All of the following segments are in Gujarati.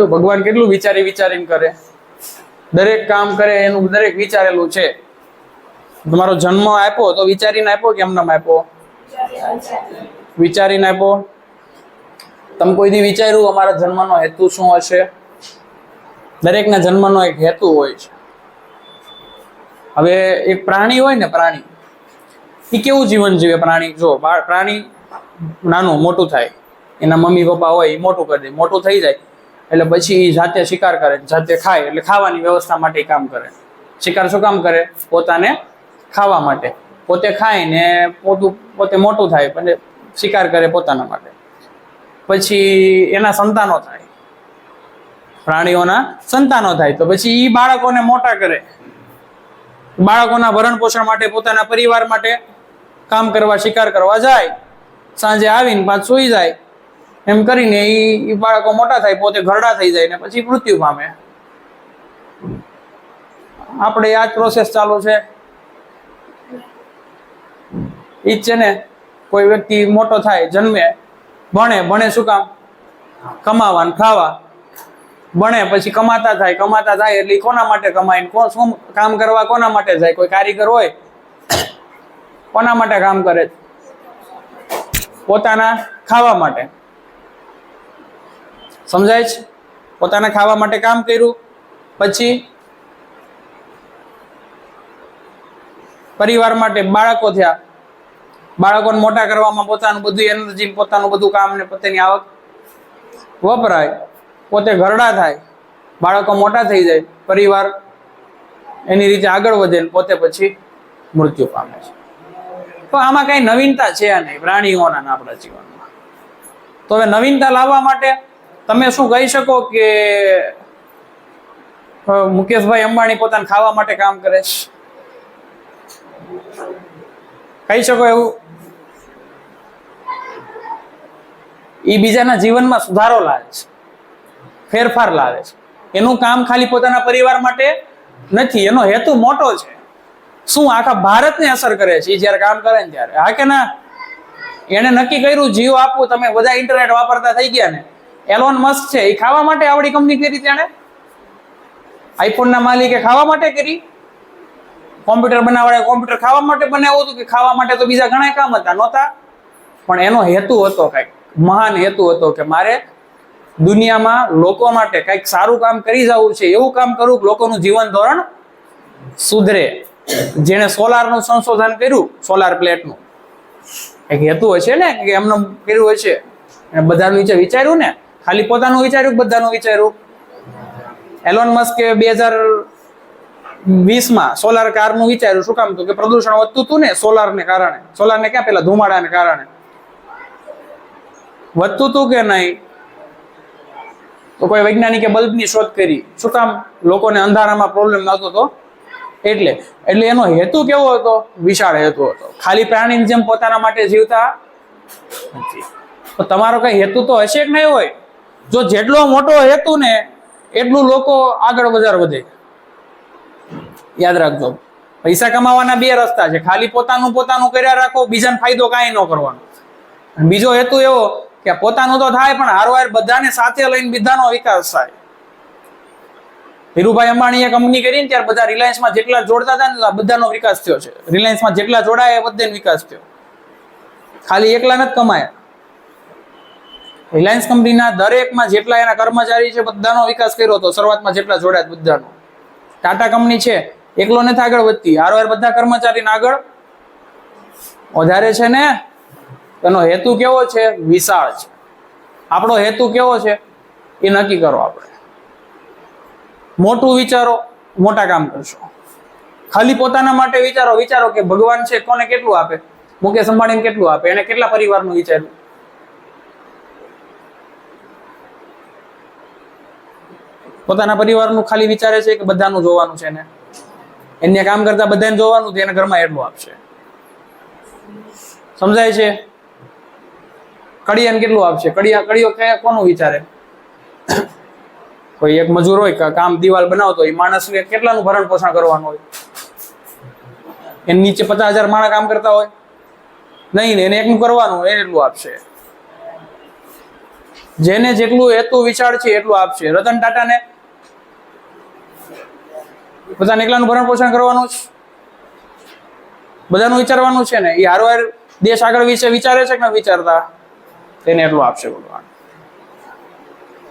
તો ભગવાન કેટલું વિચારી વિચારીને કરે? દરેક કામ કરે, એનું દરેક વિચારેલું છે. તમારો જન્મ આપ્યો તો વિચારીને આપ્યો કે એમને આપ્યો? વિચારીને આપ્યો. તમે કોઈથી વિચાર્યું, અમારા જન્મનો હેતુ શું હશે? દરેકના જન્મનો એક હેતુ હોય છે. હવે એક પ્રાણી હોય ને પ્રાણી એ કેવું જીવન જીવે પ્રાણી? જો, પ્રાણી નાનું, મોટું થાય. એના મમ્મી પપ્પા હોય એ મોટું કરી દે. મોટું થઈ જાય. એટલે પછી એ જાતે શિકાર કરે જાતે ખાય, એટલે ખાવાની વ્યવસ્થા માટે કામ કરે. શિકાર શું કામ કરે? પોતાને ખાવા માટે. પોતે ખાય ને પોતું, પોતે મોટું થાય અને શિકાર કરે પોતાના માટે. પછી એના સંતાનો થાય. પ્રાણીઓના સંતાનો થાય. તો પછી એ બાળકોને મોટા કરે. બાળકોના ભરણ પોષણ માટે, પોતાના પરિવાર માટે કામ કરવા, શિકાર કરવા જાય. સાંજે આવીને પાછ સૂઈ જાય. એમ કરીને ઈ બાળકો મોટા થાય, પોતે ઘરડા થઈ જાય ને પછી મૃત્યુ પામે. આપણે આ જ પ્રોસેસ ચાલુ છે. એ જ છે ને, કોઈ વ્યક્તિ મોટો થાય, જન્મે, ભણે ભણે શું કામ? કમાવા ને ખાવા. ભણે, પછી કમાતા થાય કમાતા થાય એટલે કોના માટે કમાય ને કોણ શું કામ કરવા, કોના માટે જાય? કોઈ કારીગર હોય, કોના માટે કામ કરે પોતાના ખાવા માટે. સમજાય છે? પોતાને ખાવા માટે કામ કર્યું, પછી પરિવાર માટે બાળકો થયા. બાળકોને મોટા કરવામાં પોતાનું બધું એનર્જી, પોતાનું બધું કામ ને પોતાની આવક વપરાય. પોતે ઘરડા થાય. બાળકો મોટા થઈ જાય. પરિવાર એની રીતે આગળ વધે ને પોતે પછી મૃત્યુ પામે છે. તો આમાં કઈ નવીનતા છે નહીં. પ્રાણીઓના આપણા જીવનમાં. તો હવે નવીનતા લાવવા માટે તમે શું કહી શકો કે મુકેશભાઈ અંબાણી પોતાને ખાવા માટે કામ કરે છે? કહી શકો એવું? એ બીજાના જીવનમાં સુધારો લાવે છે. ફેરફાર લાવે છે. એનું કામ ખાલી પોતાના પરિવાર માટે નથી, એનો હેતુ મોટો છે. શું આખા ભારતને અસર કરે છે? એ જ્યારે કામ કરે ને ત્યારે. હા કે ના? એને નક્કી કર્યું, જીવ આપવું તમે બધા ઇન્ટરનેટ વાપરતા થઈ ગયા ને. એલોન મસ્ક છે એ ખાવા માટે આવડી કંપની કરી તેણે? આઈફોનના માલિકે ખાવા માટે કરી? કોમ્પ્યુટર બનાવડે કોમ્પ્યુટર ખાવા માટે બનાવ્યું હતું કે ખાવા માટે તો બીજા ઘણા કામ હતા, નહોતા. પણ એનો હેતુ હતો કંઈક, મહાન હેતુ હતો કે મારે દુનિયામાં લોકો માટે કંઈક સારું કામ કરી જવું છે, એવું કામ કરવું લોકોનું જીવન ધોરણ સુધરે. જેણે સોલારનું સંશોધન કર્યું, સોલાર પ્લેટનું. એક હેતુ હશે ને કે એમનું કર્યું હશે? બધાનું વિચાર વિચાર્યું ને ખાલી પોતાનું વિચાર્યું બધાનું વિચાર્યું? એલોન મસ્કે બે હજાર વીસમાં સોલાર કારનું વિચાર્યું. શું કામ? તો કે પ્રદૂષણ વધતું હતું ને સોલારને કારણે. સોલારને ક્યાં પેલા? ધુમાડાને કારણે. વધતું હતું કે નહીં? તો કોઈ વૈજ્ઞાનિકે બલ્બની શોધ કરી. શું કામ? લોકોને અંધારામાં પ્રોબ્લેમ આવતો હતો? એટલે એટલે એનો હેતુ કેવો હતો? વિશાળ હેતુ હતો. ખાલી પ્રાણીની જેમ પોતાના માટે જીવતા તો તમારો કઈ હેતુ તો હશે કે નહીં હોય? જો જેટલો મોટો હેતુ ને, એટલું લોકો આગળ વધાર વધે. યાદ રાખજો. પૈસા કમાવાના બે રસ્તા છે. ખાલી પોતાનું પોતાનું કર્યા રાખો, બીજાને ફાયદો કાંઈ ન કરવાનો. બીજો હેતુ એવો કે પોતાનું તો થાય, પણ હારવાર બધાને સાથે લઈને બધાનો વિકાસ થાય. ધીરુભાઈ અંબાણીએ કંપની કરી ને ત્યારે બધા રિલાયન્સમાં જેટલા જોડતા હતા ને બધાનો વિકાસ થયો છે. રિલાયન્સમાં જેટલા જોડાયા એ બધાનો વિકાસ થયો. ખાલી એકલા નથી કમાયા. રિલાયન્સ કંપનીના દરેકમાં જેટલા એના કર્મચારી છે, બધાનો વિકાસ કર્યો હતો શરૂઆતમાં જેટલા જોડાયા બધાનો. ટાટા કંપની છે, એકલો નથી આગળ વધતી. હારવાર બધા કર્મચારીને આગળ વધારે છે ને? એનો હેતુ કેવો છે? વિશાળ છે. આપણો હેતુ કેવો છે? એ નક્કી કરો આપણે. મોટું વિચારો, મોટા કામ કરશો. ખાલી પોતાના માટે વિચારો વિચારો કે ભગવાન છે, કોને કેટલું આપે? મુકેશ અંબાણીને કેટલું આપે? એને કેટલા પરિવારનું વિચાર્યું? પોતાના પરિવારનું ખાલી વિચારે છે કે બધાનું જોવાનું છે ને એને કામ કરતા બધાને જોવાનું છે એને ઘરમાં એટલું આપશે. સમજાય છે? કડિયાને કેટલું આપશે? કડિયા, કડિયો કયા કોનું વિચારે? કોઈ એક મજૂર હોય કામ દિવાલ બનાવતો હોય, માણસને કેટલાનું ભરણ પોષણ કરવાનું હોય? એની નીચે પચાસ હજાર માણસ કામ કરતા હોય? નહીં એને એકનું કરવાનું હોય એટલું આપશે. જેને જેટલું હેતુ વિચાર છે એટલું આપશે. રતન ટાટાને પોતાને એકલાનું ભરણ પોષણ કરવાનું છે? બધાનું વિચારવાનું છે ને? એ હારવાર દેશ આગળ વિશે વિચારે છે કે ન વિચારતા? તેને એટલું આપશે ભગવાન.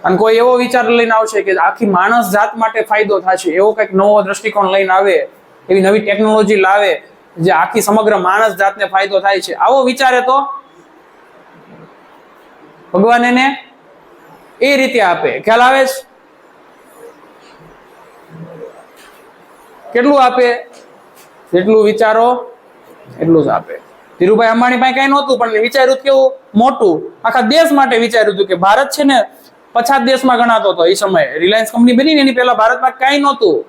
અને કોઈ એવો વિચાર લઈને આવશે કે આખી માણસ જાત માટે ફાયદો થશે, એવો કંઈક નવો દ્રષ્ટિકોણ લઈને આવે, એવી નવી ટેકનોલોજી લાવે, જે આખી સમગ્ર માણસ જાતને ફાયદો થાય છે. આવો વિચારે તો ભગવાન એને એ રીતે આપે. ખ્યાલ આવે છે? કેટલું આપે? જેટલું વિચારો, એટલું જ આપે. ધીરુભાઈ અંબાણી પાસે કઈ નહોતું, પણ વિચાર્યું કેવું મોટું, આખા દેશ માટે વિચાર્યું હતું કે ભારત છે ને પછાત દેશમાં ગણાતો હતો. એ સમયે રિલાયન્સ કંપની બની ને એની પહેલા ભારતમાં કઈ નહોતું.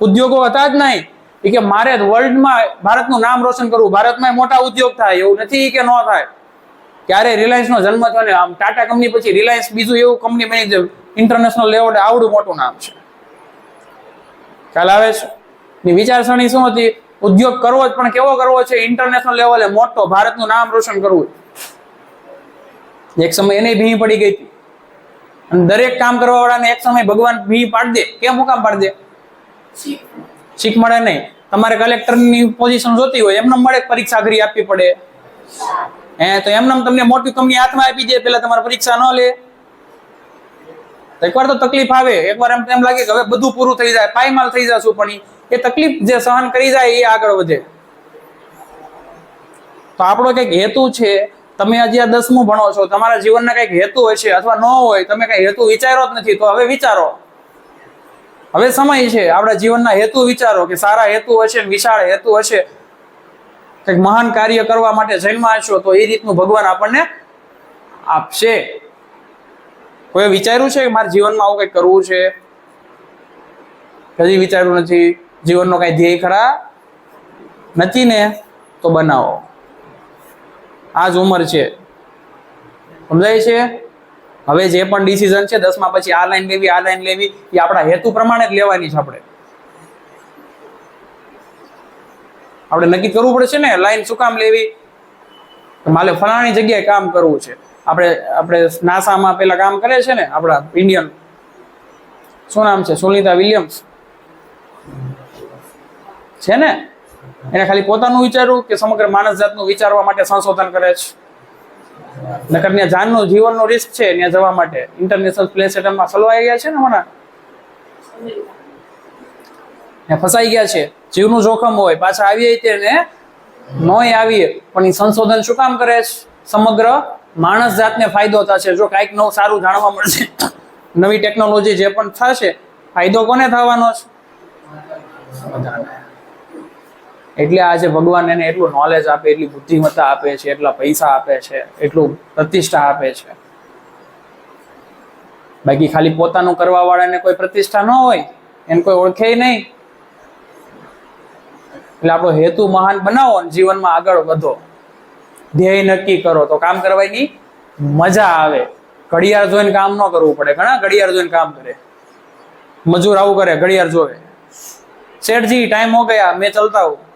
ઉદ્યોગો હતા જ નહીં. એ કે મારે વર્લ્ડમાં ભારતનું નામ રોશન કરવું, ભારતમાં મોટા ઉદ્યોગ થાય, એવું નથી કે ન થાય. ત્યારે રિલાયન્સનો જન્મ થયો ને, આમ ટાટા કંપની પછી રિલાયન્સ બીજું એવું કંપની બની જે ઇન્ટરનેશનલ લેવલે આવડું મોટું નામ છે. ખ્યાલ આવે છે? ની વિચારસરણી શું હતી? ઉદ્યોગ કરવો જ, પણ કેવો કરવો છે? ઇન્ટરનેશનલ લેવલે મોટો, ભારતનું નામ રોશન કરવું એક સમય એને ભીં પડી ગઈ હતી. અને દરેક કામ કરવા વાળાને એક સમય ભગવાન ભીં પાડી દે. કેમ હું કામ પાડી દે? શીખ મળે નહીં. તમારે કલેક્ટરની પોઝિશન જોતી હોય, એમને મળે પરીક્ષા કરી આપવી પડે. હે, તો એમને તમને મોટી કંપની હાથમાં આપી દે, પેલા તમારે પરીક્ષા ન લે. એકવાર તો તકલીફ આવે. એકવાર એમ એમ લાગે કે હવે બધું પૂરું થઈ જાય, પાયમાલ થઈ જશું પણ એ તકલીફ જે સહન કરી જાય એ આગળ વધે. તો આપણો કંઈક હેતુ છે, તમે હજી આ દસમું ભણો છો, તમારા જીવનના કંઈક હેતુ હશે અથવા ન હોય, તમે કઈ હેતુ વિચારો જ નથી, તો હવે વિચારો. હવે સમય છે, આપણા જીવનના હેતુ વિચારો કે સારા હેતુ હશે, વિશાળ હેતુ હશે. કંઈક મહાન કાર્ય કરવા માટે જન્મા હશો તો એ રીતનું ભગવાન આપણને આપશે. કોઈ વિચાર્યું છે કે મારા જીવનમાં આવું કંઈક કરવું છે? કદી વિચાર્યું નથી? જીવનનો કઈ ધ્યેય ખરા નથી ને, તો બનાવો. આ જ ઉંમર છે. સમજાય છે? હવે જે પણ ડિસિઝન છે, દસમા પછી આ લાઈન લેવી, આ લાઈન લેવી, એ આપણા હેતુ પ્રમાણે જ લેવાની છે આપણે. આપણે નક્કી કરવું પડશે ને લાઈન શું કામ લેવી? મારે ફલાણી જગ્યાએ કામ કરવું છે. આપણે આપણે નાસામાં પેલા કામ કરે છે ને, આપણા ઇન્ડિયન શું નામ છે? સુનિતા વિલિયમ્સ. છે ને? એને ખાલી પોતાનું વિચારવું કે સમગ્ર માણસ જાતનું વિચારવા માટે સંશોધન કરે છે. નકર ત્યાં જાનનું જીવનનો રિસ્ક છે ત્યાં જવા માટે. ઇન્ટરનેશનલ પ્લેસ સેટરમાં સલવાઈ ગયા છે ને હમણાં? ફસાઈ ગયા છે. જીવનું જોખમ હોય. પાછા આવીએ તેને નોય આવીએ. પણ એ સંશોધન શું કામ કરે છે? સમગ્ર માણસ જાતને ફાયદો થશે. જો કાંઈક નવું સારું જાણવા મળશે. નવી ટેકનોલોજી જે પણ થશે, ફાયદો કોને થવાનો છે? એટલે આજે ભગવાન એને એટલું નોલેજ આપે, એટલી બુદ્ધિમત્તા આપે છે, એટલા પૈસા આપે છે, એટલું પ્રતિષ્ઠા આપે છે. બાકી ખાલી પોતાનું કરવા વાળાને કોઈ પ્રતિષ્ઠા ન હોય, એને કોઈ ઓળખે નહીં. એટલે આપણો હેતુ મહાન બનાવો અને જીવનમાં આગળ વધો. ધ્યેય નક્કી કરો. તો કામ કરવાની મજા આવે. ઘડિયાળ જોઈને કામ ન કરવું પડે. ઘણા ઘડિયાળ જોઈને કામ કરે. મજૂર આવું કરે, ઘડિયાળ જોવે. શેઠજી ટાઈમ હો ગયા. મેં ચલતા હું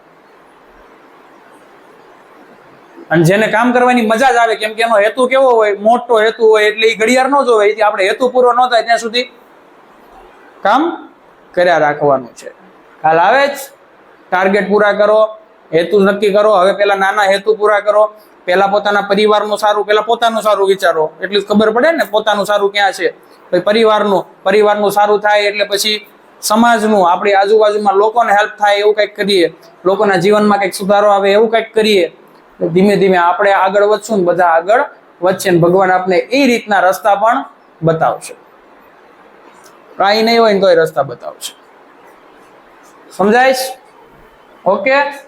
અને જેને કામ કરવાની મજા જ આવે, કેમ કે એનો હેતુ કેવો હોય, મોટો હેતુ હોય, એટલે એ ઘડિયાળ ન જોવે, એથી આપણે હેતુ પૂરો ન થાય, ત્યાં સુધી કામ કર્યા રાખવાનું છે. ખ્યાલ આવે જ ટાર્ગેટ પૂરા કરો, હેતુ નક્કી કરો, હવે પેલા નાના હેતુ પૂરા કરો, પેલા પોતાના પરિવારનું સારું, પેલા પોતાનું સારું વિચારો, એટલી જ ખબર પડે ને, પોતાનું સારું ક્યાં છે? પછી પરિવારનું પરિવારનું સારું થાય, એટલે પછી સમાજનું, આપણી આજુબાજુમાં લોકોને હેલ્પ થાય એવું કંઈક કરીએ, લોકોના જીવનમાં કંઈક સુધારો આવે એવું કંઈક કરીએ ધીમે ધીમે આપણે આગળ વધશું ને બધા આગળ વધશે ને ભગવાન આપણે એ રીતના રસ્તા પણ બતાવશે. કાંઈ નહીં હોય ને એ રસ્તા બતાવશે. સમજાય ઓકે?